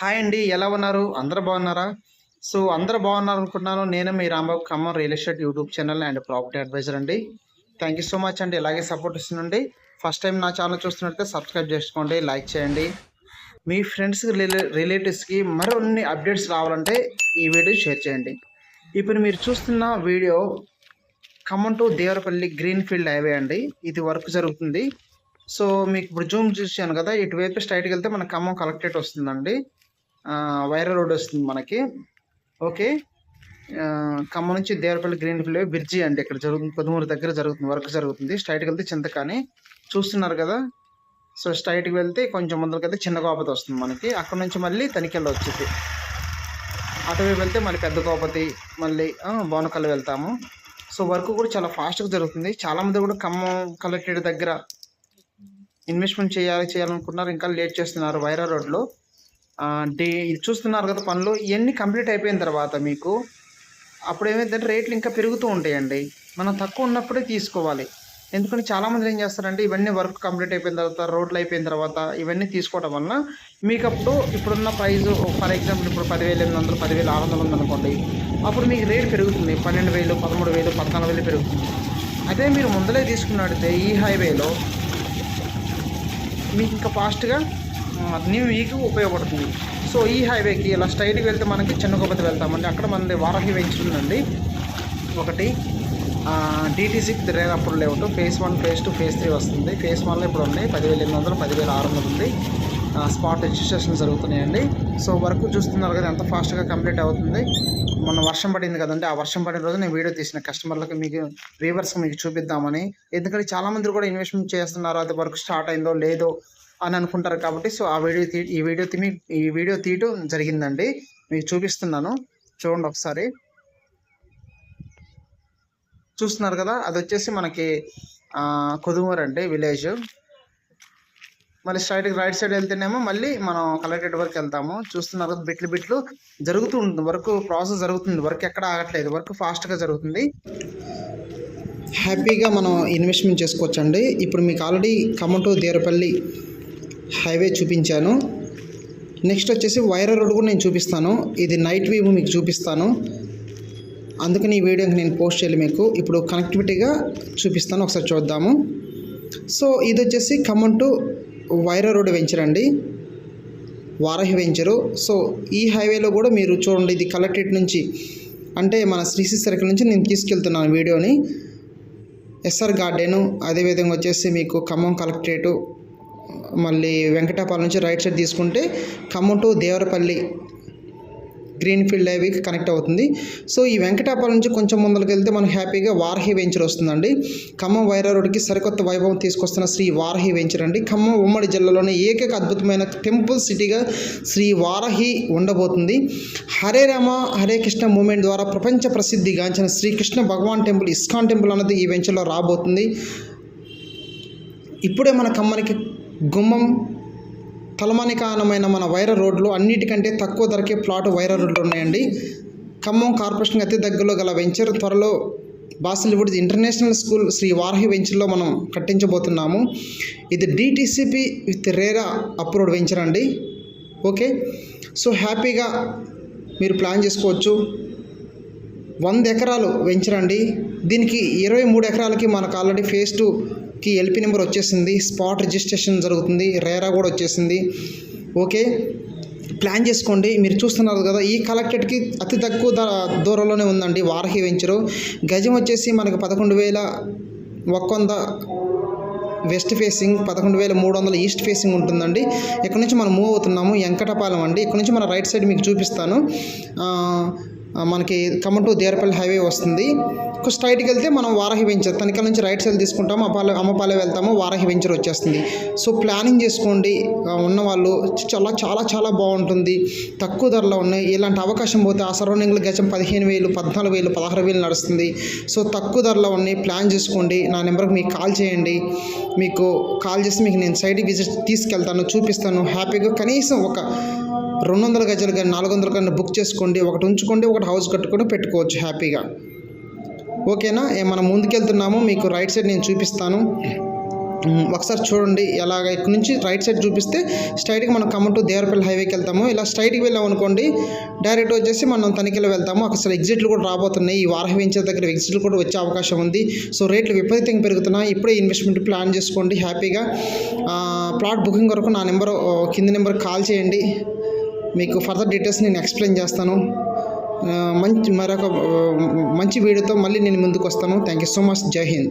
Hi అండి ఎలా ఉన్నారు? అందరూ బాగున్నారా? సో అందరూ బాగున్నారు అనుకుంటున్నాను నేను మీ Rambabu Khammam real estate YouTube channel and property advisor అండి. థ్యాంక్ యూ సో మచ్ అండి. ఇలాగే సపోర్ట్ ఇస్తుండండి ఫస్ట్ టైం నా ఛానల్ చూస్తున్నట్లయితే సబ్స్క్రైబ్ చేసుకోండి లైక్ చేయండి. మీ ఫ్రెండ్స్ రిలేటివ్స్కి మరిన్ని అప్డేట్స్ రావాలంటే ఈ వీడియో షేర్ చేయండి. ఇప్పుడు మీరు చూస్తున్న video Khammam to Devarapalli green field highway అండి. ఇది వర్క్ జరుగుతుంది. సో మీకు ఇప్పుడు జూమ్ చూసాను కదా ఇటువైపు స్ట్రైట్కి వెళ్తే మన ఖమ్మం కలెక్టరేట్ వస్తుందండి. వైరా రోడ్ వస్తుంది మనకి. ఓకే. ఖమ్మం నుంచి దేవరపల్లి గ్రీన్ ఫీల్డ్ బ్రిడ్జి అండి ఇక్కడ జరుగుతుంది. పదమూరు దగ్గర జరుగుతుంది వర్క్ జరుగుతుంది. స్ట్రైట్కి వెళ్తే చింతకాని. చూస్తున్నారు కదా? సో స్ట్రైట్కి వెళ్తే కొంచెం ముందరికి వెళ్తే చిన్న గోపతి వస్తుంది మనకి. అక్కడ నుంచి మళ్ళీ తనిఖీలో వచ్చింది అటువైపు వెళ్తే మళ్ళీ పెద్ద గోపతి మళ్ళీ బోనకల్ బోనకల్లు వెళ్తాము. సో వర్క్ కూడా చాలా ఫాస్ట్గా జరుగుతుంది. చాలామంది కూడా ఖమ్మం కలెక్టరేట్ దగ్గర ఇన్వెస్ట్మెంట్ చేయాలి చేయాలనుకున్నారు ఇంకా లేట్ చేస్తున్నారు వైరా రోడ్లో. అంటే డే ఇది చూస్తున్నారు కదా పనులు. ఇవన్నీ కంప్లీట్ అయిపోయిన తర్వాత మీకు అప్పుడు ఏమైందంటే రేట్లు ఇంకా పెరుగుతూ ఉంటాయండి. మనం తక్కువ ఉన్నప్పుడే తీసుకోవాలి. ఎందుకంటే చాలామంది ఏం చేస్తారంటే ఇవన్నీ వర్క్ కంప్లీట్ అయిపోయిన తర్వాత రోడ్లు అయిపోయిన తర్వాత ఇవన్నీ తీసుకోవడం వలన మీకు అప్పుడు ఇప్పుడున్న ప్రైస్ ఫర్ ఎగ్జాంపుల్ ఇప్పుడు పదివేల ఎనిమిది వందలు పదివేలు ఆరు వందలు ఉందనుకోండి అప్పుడు మీకు రేట్ పెరుగుతుంది. పన్నెండు వేలు పదమూడు వేలు పద్నాలుగు వేలు పెరుగుతుంది. అదే మీరు ముందలే తీసుకున్నట్టయితే ఈ హైవేలో మీకు ఇంకా ఫాస్ట్గా అన్నీ మీకు ఉపయోగపడుతుంది. సో ఈ హైవేకి ఇలా స్ట్రైట్కి వెళ్తే మనకి చిన్నకొప్పతి వెళ్తామండి. అక్కడ మనది వారహి వెంచర్ ఒకటి DTC రేనప్పుడు layout phase one phase two phase three వస్తుంది. ఫేస్ వన్లో ఇప్పుడు ఉన్నాయి. పదివేల ఎనిమిది వందలు పదివేల ఆరు వందలు ఉంది స్పాట్ రిజిస్ట్రేషన్ జరుగుతున్నాయండి. సో వర్క్ చూస్తున్నారు కదా ఎంత ఫాస్ట్గా కంప్లీట్ అవుతుంది. మొన్న వర్షం పడింది కదండి. ఆ వర్షం పడిన రోజు నేను వీడియో తీసిన కస్టమర్లకు మీకు వ్యూవర్స్ మీకు చూపిద్దామని. ఎందుకంటే చాలా మంది కూడా ఇన్వెస్ట్మెంట్ చేస్తున్నారు. అది వర్క్ స్టార్ట్ అయిందో లేదో అని అనుకుంటారు కాబట్టి సో ఆ వీడియో తీ ఈ వీడియో తీ ఈ వీడియో తీయటం జరిగిందండి. మీకు చూపిస్తున్నాను. చూడండి ఒకసారి. చూస్తున్నారు కదా అది వచ్చేసి మనకి ఆ, కొదుమూరు అండి విలేజ్. మళ్ళీ స్ట్రైట్కి రైట్ సైడ్ వెళ్తేనేమో మళ్ళీ మనం కలెక్టరేట్ వరకు వెళ్తాము. చూస్తున్నారు కదా బిట్లు బిట్లు జరుగుతూ ఉంటుంది వర్క్ ప్రాసెస్ జరుగుతుంది. వర్క్ ఎక్కడ ఆగట్లేదు. వర్క్ ఫాస్ట్గా జరుగుతుంది. హ్యాపీగా మనం ఇన్వెస్ట్మెంట్ చేసుకోవచ్చండి. ఇప్పుడు మీకు ఆల్రెడీ ఖమ్మం దేరపల్లి హైవే చూపించాను. నెక్స్ట్ వచ్చేసి వైరా రోడ్ కూడా నేను చూపిస్తాను. ఇది నైట్ వ్యూ మీకు చూపిస్తాను. అందుకని ఈ వీడియోకి నేను పోస్ట్ చేయాలి మీకు. ఇప్పుడు కనెక్టివిటీగా చూపిస్తాను. ఒకసారి చూద్దాము. సో ఇది వచ్చేసి Khammam to Wyra road venture అండి. వారాహి వెంచరు. సో ఈ హైవేలో కూడా మీరు చూడండి. ఇది కలెక్టరేట్ నుంచి అంటే మన శ్రీశ్రీ సర్కిల్ నుంచి నేను తీసుకెళ్తున్నాను వీడియోని. ఎస్ఆర్ గార్డెను అదేవిధంగా వచ్చేసి మీకు ఖమ్మం కలెక్టరేటు మళ్ళీ వెంకటాపాలెం నుంచి రైట్ సైడ్ తీసుకుంటే Khammam to Devarapalli green field హైవేకి కనెక్ట్ అవుతుంది. సో ఈ వెంకటాపాలెం నుంచి కొంచెం ముందరికి వెళ్తే మనం హ్యాపీగా వారహి వెంచర్ వస్తుందండి. ఖమ్మం వైరా రోడ్కి సరికొత్త వైభవం తీసుకొస్తున్న శ్రీ వారహి వెంచర్ అండి. ఖమ్మం ఉమ్మడి జిల్లాలోని ఏకైక అద్భుతమైన టెంపుల్ సిటీగా శ్రీ వారహి ఉండబోతుంది. హరే రామ హరే కృష్ణ మూమెంట్ ద్వారా ప్రపంచ ప్రసిద్ధిగాంచిన శ్రీకృష్ణ భగవాన్ టెంపుల్ ఇస్కాన్ టెంపుల్ అన్నది ఈ వెంచర్లో రాబోతుంది. ఇప్పుడే మన ఖమ్మానికి గుమ్మం తలమానికానమైన మన వైర రోడ్లు అన్నిటికంటే తక్కువ ధరకే ప్లాట్ వైర రోడ్లు ఉన్నాయండి. ఖమ్మం కార్పొరేషన్ అతి దగ్గరలో గల వెంచర్ త్వరలో Basilwood international school Shri Varahi వెంచర్లో మనం కట్టించబోతున్నాము. ఇది DTCP with RERA approved venture అండి. ఓకే? సో హ్యాపీగా మీరు ప్లాన్ చేసుకోవచ్చు. వంద ఎకరాలు వెంచర్ అండి. దీనికి ఇరవై మూడు ఎకరాలకి మనకు ఆల్రెడీ ఫేస్ టూకి ఎల్పి నెంబర్ వచ్చేసింది. స్పాట్ రిజిస్ట్రేషన్ జరుగుతుంది. రేరా కూడా వచ్చేసింది. ఓకే ప్లాన్ చేసుకోండి. మీరు చూస్తున్నారు కదా ఈ కలెక్టెడ్కి అతి తక్కువ దూరంలోనే ఉందండి వారహి వెంచరు గజం వచ్చేసి మనకు పదకొండు వేల ఒక్క వంద వెస్ట్ ఫేసింగ్ పదకొండు వేల మూడు వందల ఈస్ట్ ఫేసింగ్ ఉంటుందండి. ఇక్కడ నుంచి మనం మూవ్ అవుతున్నాము. వెంకటపాలెం అండి. ఇక్కడ నుంచి మన రైట్ సైడ్ మీకు చూపిస్తాను. మనకి ఖమ్మం టు దేరపల్లి హైవే వస్తుంది. స్ట్రైట్కి వెళ్తే మనం వారాహి వెంచర్ తనికల నుంచి రైట్ సైడ్ తీసుకుంటాము అపాల అమ్మపాలె వెళ్తాము వారాహి వెంచర్ వచ్చేస్తుంది. సో ప్లానింగ్ చేసుకోండి. ఉన్నవాళ్ళు ఉన్న వాళ్ళు చాలా చాలా చాలా బాగుంటుంది. తక్కువ ధరలో ఉన్నాయి. ఇలాంటి అవకాశం పోతే ఆ సరౌండింగ్లో గజం పదిహేను వేలు పద్నాలుగు వేలు పదహారు వేలు నడుస్తుంది. సో తక్కువ ధరలో ఉన్నాయి. ప్లాన్ చేసుకోండి. నా నెంబర్కి మీకు కాల్ చేయండి. మీకు కాల్ చేసి మీకు నేను సైడ్కి విజిట్ తీసుకెళ్తాను చూపిస్తాను. హ్యాపీగా కనీసం ఒక రెండు వందల గజాలు కానీ నాలుగు వందల కానీ బుక్ చేసుకోండి. ఒకటి ఉంచుకోండి. ఒకటి హౌస్ కట్టుకొని పెట్టుకోవచ్చు హ్యాపీగా. ఓకేనా? ఏ మనం ముందుకెళ్తున్నాము. మీకు రైట్ సైడ్ నేను చూపిస్తాను. ఒకసారి చూడండి ఎలాగ ఇక్కడ నుంచి రైట్ సైడ్ చూపిస్తే స్ట్రైట్గా మనం ఖమ్మం టు దేవరపల్లి హైవేకి వెళ్తాము. ఇలా స్ట్రైట్కి వెళ్ళాం అనుకోండి డైరెక్ట్ వచ్చేసి మనం తనిఖీలో వెళ్తాము. అసలు ఎగ్జిట్లు కూడా రాబోతున్నాయి. ఈ వారహ వెంచర్ దగ్గర ఎగ్జిట్లు కూడా వచ్చే అవకాశం ఉంది. సో రేట్లు విపరీతంగా పెరుగుతున్నాయి. ఇప్పుడే ఇన్వెస్ట్మెంట్ ప్లాన్ చేసుకోండి హ్యాపీగా. ప్లాట్ బుకింగ్ వరకు నా నెంబర్ కింద నెంబర్ కాల్ చేయండి. మీకు ఫర్దర్ డీటెయిల్స్ నేను ఎక్స్ప్లెయిన్ చేస్తాను. మంచి మరొక మంచి వీడియోతో మళ్ళీ నేను ముందుకు వస్తాను థ్యాంక్ యూ సో మచ్ జై హింద్